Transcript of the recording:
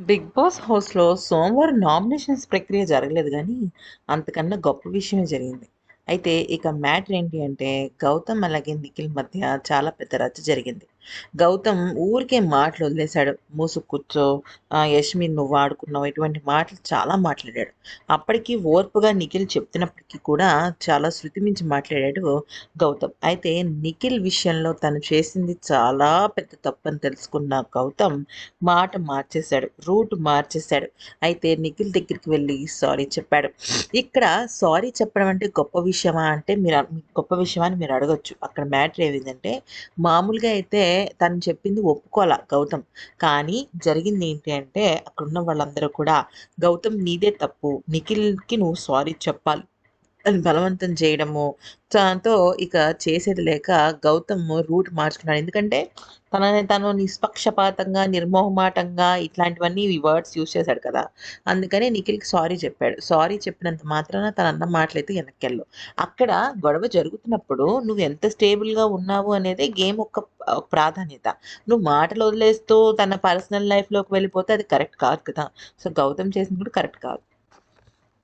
Big boss హౌస్‌లో సోమవారం nominations ప్రక్రియ జరగలేదు కానీ అంతకన్నా గొప్ప విషయమే జరిగింది. అయితే ఇక మ్యాటర్ ఏంటి అంటే, గౌతమ్ అలాగే నిఖిల్ మధ్య చాలా పెద్ద రచ్చ జరిగింది. గౌతమ్ ఊరికే మాటలు వదిలేసాడు. మూసు కూర్చో, ఆహ్, నువ్వు వాడుకున్నావు" ఇటువంటి మాటలు చాలా మాట్లాడాడు. అప్పటికి ఓర్పుగా నిఖిల్ చెప్తున్నప్పటికీ కూడా చాలా శృతి మించి మాట్లాడాడు గౌతమ్. అయితే నిఖిల్ విషయంలో తను చేసింది చాలా పెద్ద తప్పని తెలుసుకున్న గౌతమ్ మాట మార్చేశాడు. రూట్ మార్చేశాడు. అయితే నిఖిల్ దగ్గరికి వెళ్ళి సారీ చెప్పాడు. ఇక్కడ సారీ చెప్పడం అంటే గొప్ప విషయమా అంటే మీరు గొప్ప విషయమా అని మీరు అడగొచ్చు. అక్కడ మ్యాటర్ ఏమైందంటే మామూలుగా అయితే తను చెప్పింది ఒప్పుకోలా గౌతమ్. కానీ జరిగింది ఏంటి అంటే అక్కడున్న వాళ్ళందరూ కూడా గౌతమ్ నీదే తప్పు. నిఖిల్‌కి నువ్వు సారీ చెప్పాలి బలవంతం చేయడము. దాంతో ఇక చేసేది లేక గౌతమ్ రూట్ మార్చుకున్నాడు. ఎందుకంటే తనని తను నిష్పక్షపాతంగా, నిర్మోహమాటంగా ఇట్లాంటివన్నీ ఈ వర్డ్స్ యూజ్ చేశాడు కదా! అందుకని నిఖిల్‌కి సారీ చెప్పాడు. సారీ చెప్పినంత మాత్రాన తనన్న మాటలైతే వెనక్కెళ్ళు అక్కడ గొడవ జరుగుతున్నప్పుడు నువ్వు ఎంత స్టేబుల్‌గా ఉన్నావు అనేది గేమ్ ఒక ప్రాధాన్యత. నువ్వు మాటలు వదిలేస్తూ తన పర్సనల్ లైఫ్‌లోకి వెళ్ళిపోతే అది కరెక్ట్ కాదు కదా! సో, గౌతమ్ చేసింది కూడా కరెక్ట్ కాదు.